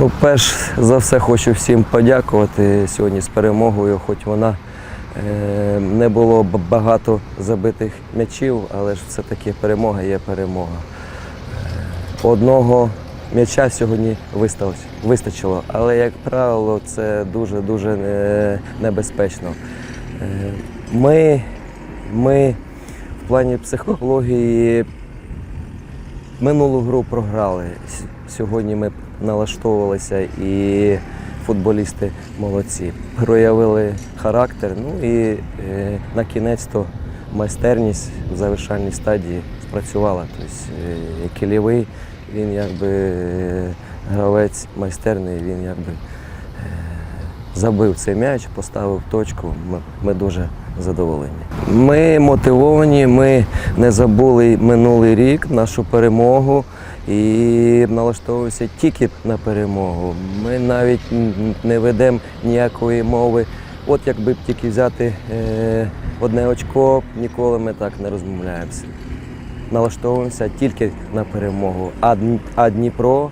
Ну, перш за все хочу всім подякувати сьогодні з перемогою, хоч вона е, не було багато забитих м'ячів, але ж все-таки перемога є перемога. Е, Одного м'яча сьогодні вистачило, але, як правило, це дуже-дуже е, небезпечно. Е, Ми, ми в плані психології Минулу гру програли. Сьогодні ми налаштовувалися і футболісти молодці. Проявили характер. Ну і е, на кінець то майстерність в завершальній стадії спрацювала. Тобто е, Кілєвий, він якби е, гравець майстерний, він якби забив цей м'яч, поставив точку. Ми, ми дуже задоволені. Ми мотивовані, ми не забули минулий рік нашу перемогу і налаштовуємося тільки на перемогу. Ми навіть не ведемо ніякої мови. От якби б тільки взяти е, одне очко, ніколи ми так не розмовляємося. Налаштовуємося тільки на перемогу. А, Дніпро,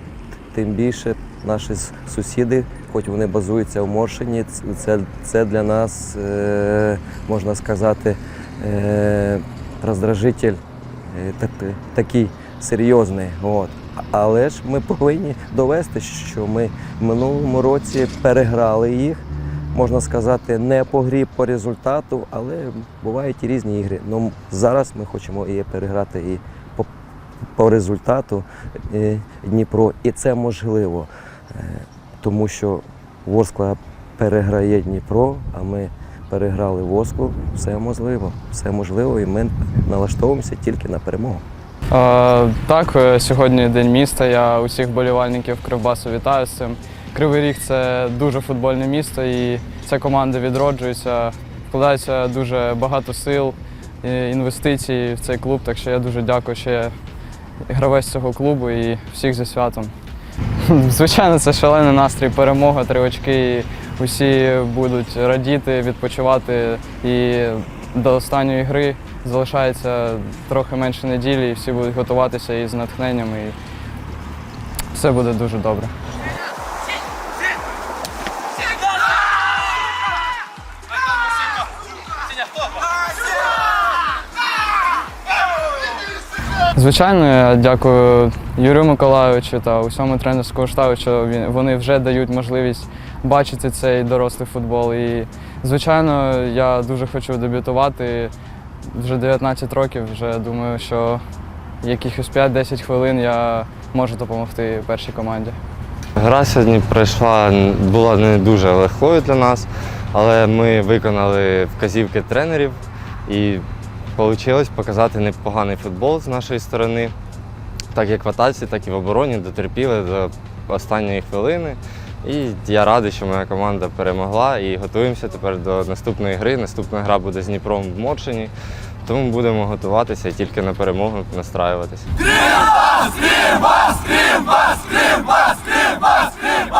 тим більше наші сусіди, хоч вони базуються в Моршині, це, це для нас, е, можна сказати, е, роздражитель е, та- та- такий серйозний. От. Але ж ми повинні довести, що ми в минулому році переграли їх. Можна сказати, не по грі, по результату, але бувають і різні ігри. Ну, зараз ми хочемо її переграти і по, по результату е, Дніпро. І це можливо, е, тому що Ворскла переграє Дніпро, а ми переграли Ворсклу. Все можливо, все можливо, і ми налаштовуємося тільки на перемогу. Е, Так, е, сьогодні день міста. Я усіх болівальників Кривбасу вітаю з цим. Кривий Ріг це дуже футбольне місто, і ця команда відроджується. Вкладається дуже багато сил, е, інвестицій в цей клуб. Так що я дуже дякую ще гравець цього клубу і всіх зі святом. Звичайно, це шалений настрій, перемога, три очки. Усі будуть радіти, відпочивати. І до останньої гри залишається трохи менше неділі, і всі будуть готуватися із натхненням, і все буде дуже добре. Звичайно, я дякую Юрію Миколайовичу та усьому тренерському штабу, що вони вже дають можливість бачити цей дорослий футбол. І, звичайно, я дуже хочу дебютувати. Вже 19 років, вже думаю, що якихось 5-10 хвилин я можу допомогти першій команді. Гра сьогодні пройшла, була не дуже легкою для нас, але ми виконали вказівки тренерів і вийшло показати непоганий футбол з нашої сторони. Так як в атаці, так і в обороні дотерпіли до останньої хвилини. І я радий, що моя команда перемогла і готуємося тепер до наступної гри. Наступна гра буде з Дніпром в Моршині. Тому будемо готуватися і тільки на перемогу настраюватися. Крім вас, скрім вас, крім вас, крім вас, крім Кривбас!